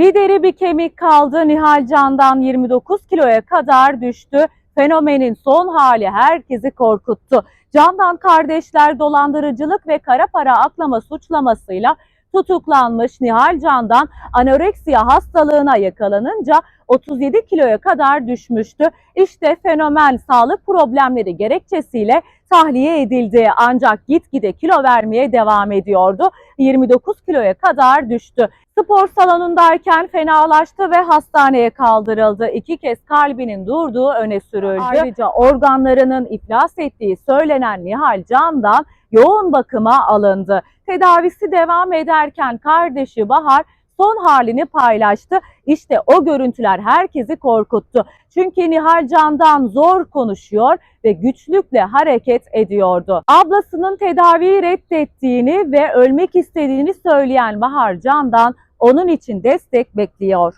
Bir deri bir kemik kaldı. Nihal Can'dan 29 kiloya kadar düştü. Fenomenin son hali herkesi korkuttu. Candan kardeşler dolandırıcılık ve kara para aklama suçlamasıyla tutuklanmış Nihal Can'dan anoreksiya hastalığına yakalanınca 37 kiloya kadar düşmüştü. İşte fenomen sağlık problemleri gerekçesiyle tahliye edildi ancak gitgide kilo vermeye devam ediyordu. 29 kiloya kadar düştü. Spor salonundayken fenalaştı ve hastaneye kaldırıldı. İki kez kalbinin durduğu öne sürüldü. Ayrıca organlarının iflas ettiği söylenen Nihal Can'dan yoğun bakıma alındı. Tedavisi devam ederken kardeşi Bahar son halini paylaştı. İşte o görüntüler herkesi korkuttu. Çünkü Nihal Can'dan zor konuşuyor ve güçlükle hareket ediyordu. Ablasının tedaviyi reddettiğini ve ölmek istediğini söyleyen Bahar Can'dan onun için destek bekliyor.